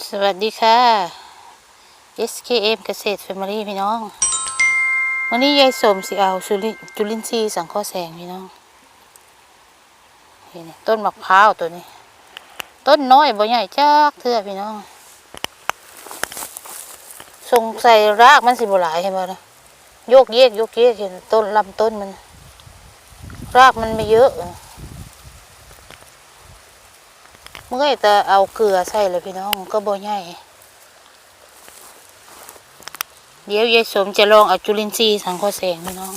สวัสดีค่ะ SKM เกษตรแฟมิลี่พี่น้อง วันนี้ยายสมสิเอาจุลินทรีย์สังเคราะห์แสงพี่น้องเห็นไหมต้นมะพร้าวตัวนี้ ต้นน้อยบ่ใหญ่จักเทื่อพี่น้องสงสัยรากมันสิบ่หลายเห็นบ่นะโยกเยกโยกเยกเห็นต้นลำต้นมัน รากมันไม่เยอะ เมื่อแต่เอาเกลือใส่เลยพี่น้องก็บ่ใหญ่เดี๋ยวยายสมจะลองเอาจุลินทรีย์สังเคราะห์แสงพี่น้อง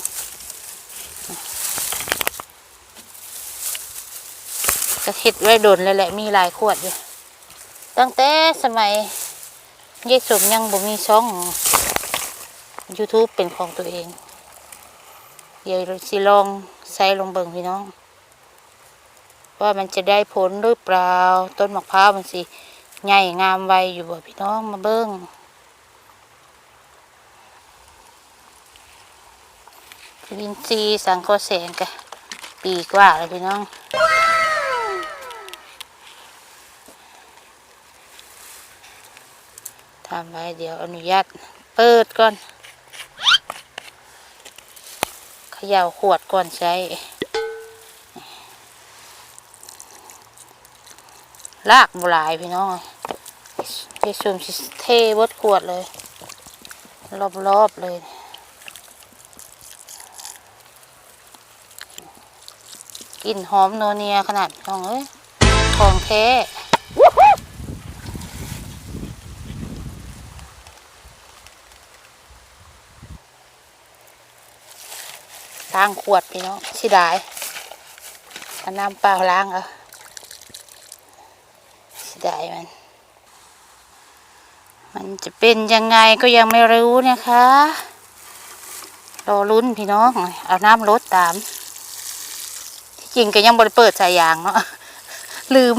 ก็เห็ดไว้โดนเลยแหละมีหลายขวดอยู่ตั้งแต่สมัยยายสมยังบ่มีช่อง YouTube เป็นของตัวเองเดี๋ยวสิลองใส่ลงเบิ่งพี่น้อง ว่ามันจะได้ผลหรือเปล่า ต้นมะพร้าวมันสิใหญ่งามไวอยู่บ่พี่น้องมาเบิ้งลินทรีสังเคราะห์แสงกะปีกว่าเลยพี่น้องทำไว้เดี๋ยวอนุญาตเปิดก่อน เขย่าขวดก่อนใช้ ลากบุหลายพี่น้องพี่ซุมเทเบดขวดเลย รอบๆเลยกลิ่นหอมโนเนียขนาดพี่น้องเอ้ยของแท้ล้างขวดพี่น้องสิได้เอาน้ำเปล่าล้างเอา ดายมัน มันจะเป็นยังไงก็ยังไม่รู้นะคะ รอลุ้นพี่น้อง เอาน้ำลดตาม ที่จริงก็ยังบริเปิดสายยางเนาะ ลืม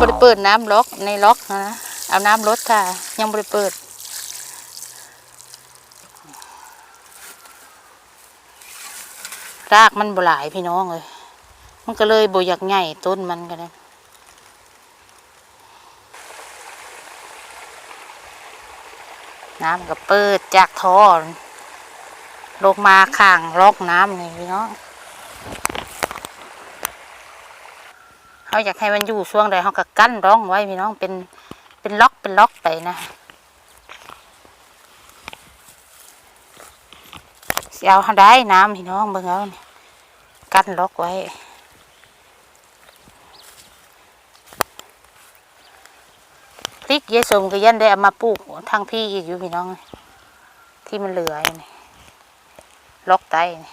บริเปิดน้ำล็อกในล็อกนะเอาน้ำลดค่ะ ยังบริเปิดรากมันบหลายพี่น้องเลย มันก็เลยบอยากใหญ่ต้นมันกันน น้ำก็เปิดจากท่อลงมาข้างล็อกน้ำนี่พี่น้องเขาอยากให้มันอยู่ช่วงใดเขาก็กั้นร่องไว้พี่น้องเป็นเป็นล็อกเป็นล็อกไปนะเสิเอาได้น้ำพี่น้องเบิ่งเอานี่กั้นล็อกไว้ พริกยายสมก็ยันได้เอามาปลูกทางพี่อีกอยู่พี่น้อง ที่มันเหลือนี่ล็อกไตนี่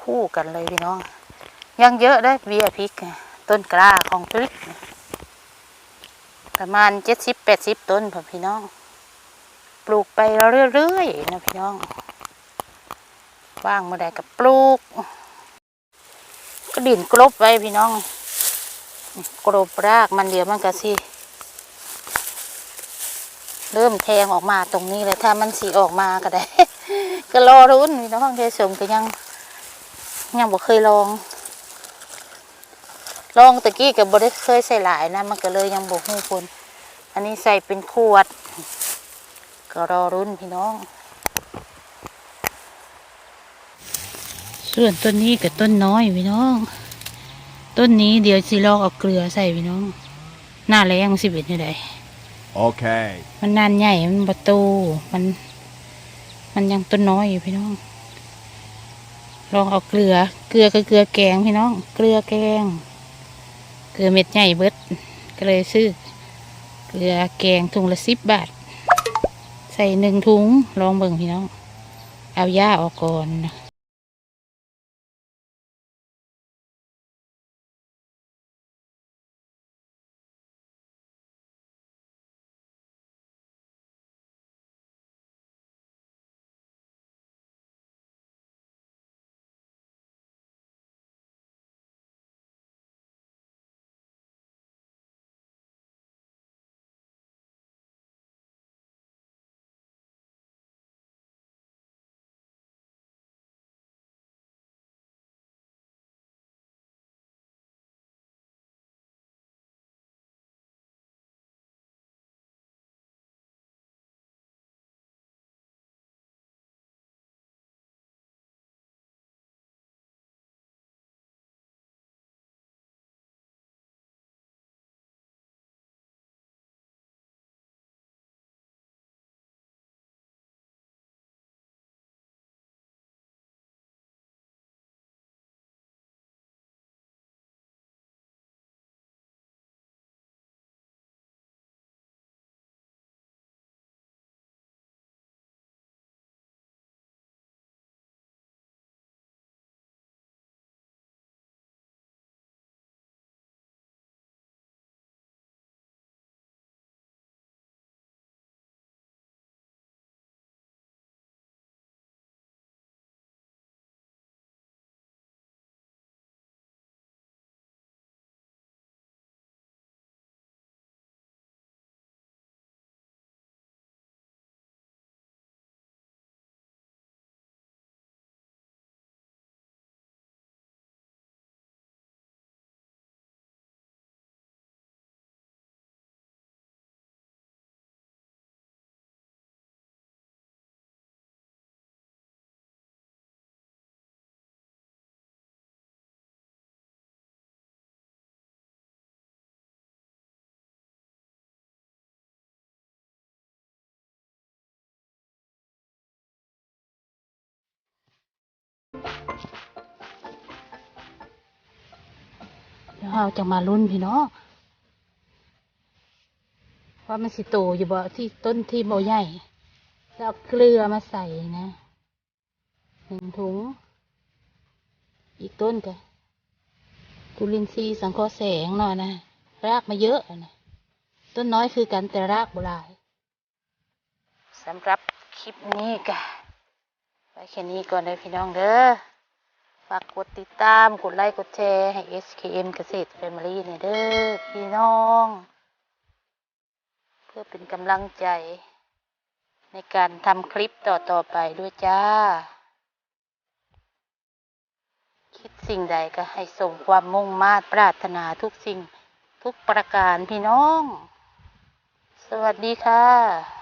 คู่กันเลยพี่น้อง ยังเยอะได้เบียพริก ต้นกล้าของพริก ประมาณเจ็ดสิบแปดสิบต้นผมพี่น้อง ปลูกไปเรื่อยๆนะพี่น้องว่างเมื่อใดก็ปลูก ก็ดินกลบไว้พี่น้องกรบรากมันเดี๋ยวมันก็สิ เริ่มแทงออกมาตรงนี้เลยถ้ามันสีออกมาก็ได้ ก็รอรุ้นพี่น้องเทสมก็ยัง ยังบ่เคยลอง ลองตะกี้กับ่ได้เคยใส่หลายนะ มันก็เลยยังบ่ฮู้ผลอันนี้ใส่เป็นขวด ก็รอรุ้นพี่น้อง ส่วนต้นนี้กับต้นน้อยพี่น้อง ต้นนี้เดี๋ยวสิลองเอาเกลือใส่พี่น้อง หน้าแรงสิเป็นยั งไง Okay. มันนานใหญ่ มันประตูมัน มันยังต้นน้อยอยู่พี่น้อง ลองเอาเกลือ เกลือก็เกลือแกงพี่น้อง เกลือแกง เกลือเม็ดใหญ่เบิด ก็เลยซื้อ เกลือแกงถุงละสิบบาท ใส่หนึ่งถุง ลองเบิ่งพี่น้อง เอาหญ้าออกก่อนนะ เดี๋ยวเราจะมาลุ้นพี่น้องว่ามันสิโตอยู่บ่ที่ต้นที่โบใหญ่แล้วเอาเกลือมาใส่นะหนึ่งถุง อีกต้นก็จุลินทรีย์สังเคราะห์แสงหน่อยนะรากมาเยอะนะต้นน้อยคือกันแต่รากโบราณสำหรับคลิปนี้ก็ไว้ แค่นี้ก่อนเลยพี่น้องเด้อ ฝากกดติดตาม กดไลค์ กดแชร์ให้ SKM เกษตรแฟมิลี่เนี่ยเด้อ พี่น้อง เพื่อเป็นกำลังใจ ในการทำคลิปต่อ ๆ ไปด้วยจ้า คิดสิ่งใดก็ให้ส่งความมุ่งมา่ปรารถนาทุกสิ่งทุกประการพี่น้อง สวัสดีค่ะ